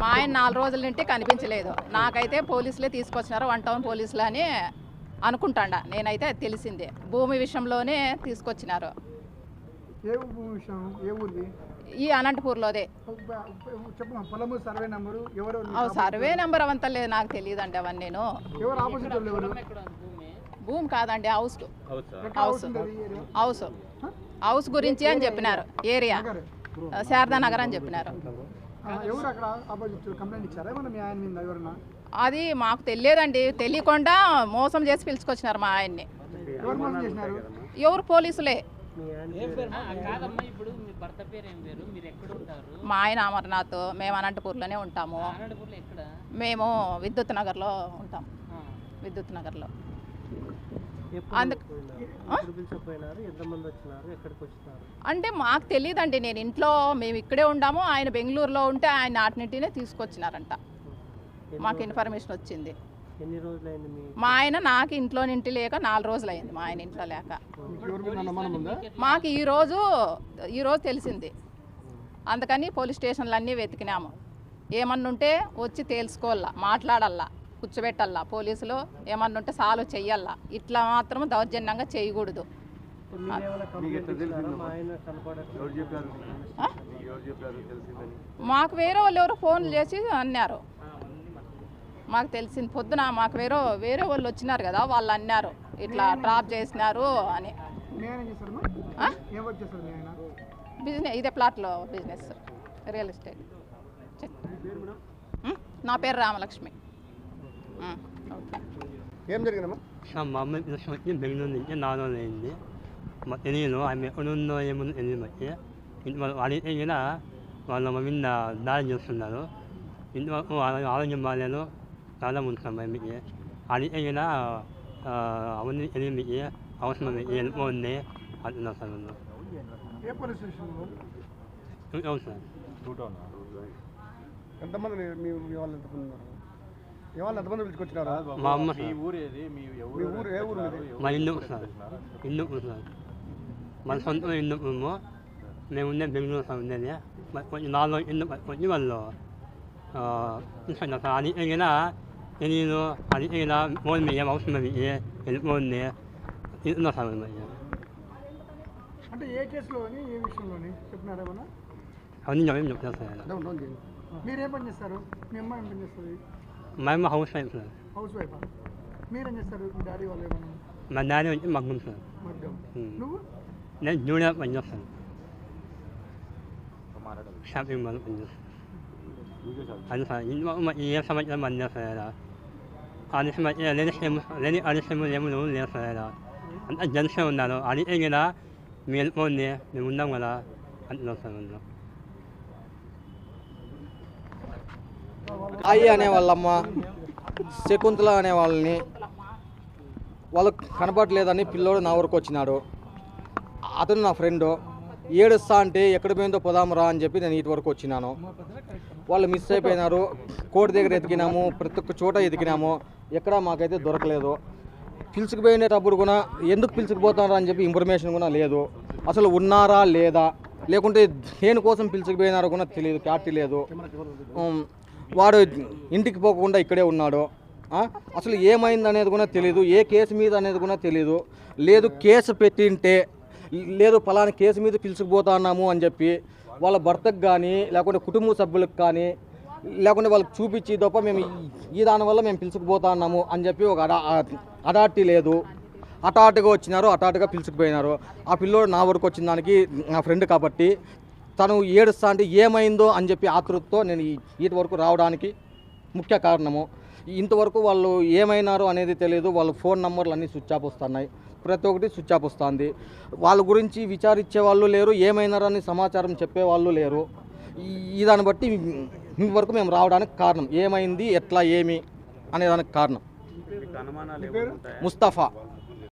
మా ఆయన నాలుగు రోజుల నుండి కనిపించలేదు. నాకైతే పోలీసులే తీసుకొచ్చినారు వన్ టౌన్ పోలీసులు అని అనుకుంటాండ. నేనైతే అది తెలిసిందే. భూమి విషయంలోనే తీసుకొచ్చినారు. ఈ అనంతపూర్లోదే. సర్వే నెంబరు ఎవరు? అవి సర్వే నెంబర్ అవంతా లేదు నాకు తెలియదండి అవన్నీ నేను. ఎవరు ఆపోజిట్ వాళ్ళు ఎవరు? భూమి కాదండి హౌస్. హౌస్? హౌస్. హౌస్ గురించి అని చెప్పినారు. ఏరియా. శారదా నగర్ అని చెప్పినారు. ఎవరు అక్కడ ఆపోజిట్ కంప్లైంట్ ఇచ్చారా? ఏమన్నా మీ ఆయన మీద ఎవరన్నా? అది మాకు తెలియదండి. తెలియకుండా మోసం చేసి పిలుచుకొచ్చినారు మా ఆయన్ని. ఎవరు మోసం చేసినారు? ఎవరు పోలీసులే. మీ భర్త పేరు ఏం పేరు? మీరు ఎక్కడ ఉంటారు? మా ఆయన అమర్నాథ్ మేము అనంతపూర్లోనే ఉంటాము. మేము విద్యుత్ నగర్లో ఉంటాం. విద్యుత్ నగర్లో ఎప్పుడు అందుకు ఆ? ఎప్పుడు పిలిచిపోయినారు ఎంతమంది వచ్చినారు ఎక్కడికి వచ్చినారు అంటే మాకు తెలియదండి నేను ఇంట్లో మేము ఇక్కడే ఉండాము. ఆయన బెంగళూరులో ఉంటే ఆయన నాటినింటినే తీసుకొచ్చినారంట. మాకు ఇన్ఫర్మేషన్ వచ్చింది. ఎన్ని రోజులైంది మీ ఆయన నాకు ఇంట్లో నింటి లేక నాలుగు రోజులు అయింది మా ఆయన ఇంట్లో లేక. మీకు ఈరోజు ఈరోజు తెలిసింది. అందుకని పోలీస్ స్టేషన్లు అన్నీ వెతికినాము. ఏమన్నా ఉంటే వచ్చి తేల్చుకోవాలా మాట్లాడల్లా కూర్చోబెట్టల్లా? పోలీసులు ఏమన్నా ఉంటే సాల్వ్ చెయ్యాలా ఇట్లా మాత్రం దౌర్జన్యంగా చేయకూడదు. మీరేమైనా కంప్లైంట్ ఇచ్చినారా మా ఆయన కనపడట్లేదు ఆ? మాకు వేరే వాళ్ళు ఎవరో ఫోన్ చేసి అన్నారు. మాకు తెలిసింది పొద్దున మాకు వేరే వేరే వాళ్ళు వచ్చినారు కదా వాళ్ళు అన్నారు. ఇట్లా డ్రాప్ చేసినారు అని. బిజినెస్ ఇదే ప్లాట్లో బిజినెస్ రియల్ ఎస్టేట్? నా పేరు రామలక్ష్మి. ఏం జరిగిందమ్మా? మా అమ్మ వచ్చి బెంగళూరు నుంచి నాలుగు అయింది మా తెలియదు ఆమె ఎక్కడుందో ఏముందో తెలియదు వాళ్ళు అడిగితే కూడా వాళ్ళ మా మీద దాడి చేస్తున్నారు. ఇంటి వరకు వాళ్ళ ఆరోగ్యం బాగాలేదు చాలా ఉంటాం మీకు. అడిగితే కూడా అవన్నీ తెలియదు మీకు అవసరం వెళ్ళిపోయింది అంటున్నారు సార్ అవును సార్. ఎంతమంది మీ మీ వాళ్ళు ఎంతమంది ఉన్నారు? మీ వాళ్ళు ఎంతమంది పిలుచుకొచ్చినారు? మా అమ్మ. మీ సార్ ఊరు ఏది? మీ మీ ఎవరు ఊరు ఏ ఊరు మీది? మా ఇల్లు సార్. ఇల్లు సార్. మన సొంత ఇల్లు మేము. ఉండే బెంగళూరు సార్ ఉండేది. మరి కొంచెం నాలుగు ఇల్లు పట్టుకొని వాళ్ళు తీసుకున్నారు సార్. అది ఎగినా తెలియదు అది ఎగినా ఫోన్ మీద ఏం అవసరం మీకు వెళ్ళిపోయింది ఇస్తున్నా సార్ మరి అంటే ఏ కేసులోని ఏ విషయంలోని? చెప్పినారా ఏమన్నా? అవన్నీ చెప్తారు సార్. మీరు ఏం పని చేస్తారు? మీ అమ్మ ఏం పని చేస్తుంది? మా అమ్మ housewife sir housewife మీరేం చేస్తారు మీ డాడీ వాళ్ళు ఏమన్నా మా డాడీ వచ్చి మగ్గం సార్ మధ్యం ఉం. నువ్వు నేను జూనియర్ పని చేస్తాను షాపింగ్ మాల్ పని చేస్తాను అది సార్ ఇంట్లో మరి ఏ సంవత్సరం పని చేస్తారా అది సంవత్సరం లేని శ్రమ లేని అరిశ్రమ ఏమి లేదు సార్ అంతా జెంట్సే ఉన్నారు అది కదా మీరు వెళ్ళిపోండి మేము ఉన్నాం కదా అంటున్నారు సార్ వాళ్ళు అయ్యి అనే వాళ్ళమ్మ శకుంతల అనే వాళ్ళని వాళ్ళకు కనపడలేదని పిల్లోడు నా వరకు వచ్చినాడు. అతను నా ఫ్రెండు. ఏడుస్తా అంటే ఎక్కడ పోయిందో పోదాంరా అని చెప్పి నేను ఇటు వరకు వచ్చినాను. వాళ్ళు మిస్ అయిపోయినారు. కోర్టు దగ్గర ఎతికినాము. ప్రతి ఒక్క చోట ఎతికినాము. ఎక్కడా మాకైతే దొరకలేదు. పిలుచుకుపోయినప్పుడు కూడా ఎందుకు పిలుచుకుపోతున్నారు అని చెప్పి ఇన్ఫర్మేషన్ కూడా లేదు. అసలు ఉన్నారా లేదా? లేకుంటే దేనికోసం పిలుచుకుపోయినారో కూడా తెలియదు క్లారిటీ లేదు. వాడు ఇంటికి పోకుండా ఇక్కడే ఉన్నాడు. అసలు ఏమైంది అనేది కూడా తెలియదు ఏ కేసు మీద అనేది కూడా తెలియదు లేదు కేసు పెట్టింటే లేదు ఫలానా కేసు మీద పిలుచుకుపోతున్నాము అని చెప్పి వాళ్ళ భర్తకు కానీ లేకుంటే కుటుంబ సభ్యులకు కానీ లేకుంటే వాళ్ళకి చూపించి తప్ప మేము ఈ- దానివల్ల దాని వల్ల మేము పిలుచుకుపోతున్నాము అని చెప్పి ఒక అడా అడార్టీ లేదు. అటాటుగా వచ్చినారు అటాటుగా పిలుచుకుపోయినారు. ఆ పిల్లోడు నా వరకు వచ్చిన దానికి నా ఫ్రెండ్ కాబట్టి తను ఏడుస్తా అంటే ఏమైందో అని చెప్పి ఆతృతతో నేను ఈ- వీటి వరకు రావడానికి ముఖ్య కారణము. ఇంతవరకు వాళ్ళు ఏమైనారు అనేది తెలియదు. వాళ్ళ ఫోన్ నంబర్లు అన్నీ స్విచ్ ఆఫ్ వస్తున్నాయి. ప్రతి ఒక్కటి స్విచ్ ఆఫ్ వస్తుంది. వాళ్ళ గురించి విచారించే వాళ్ళు లేరు ఏమైనారు అని సమాచారం చెప్పే వాళ్ళు లేరు. ఈ- దాన్ని బట్టి ఇంతవరకు మేము రావడానికి కారణం. ఏమైంది ఎట్లా ఏమి అనే దానికి కారణం. ముస్తఫా.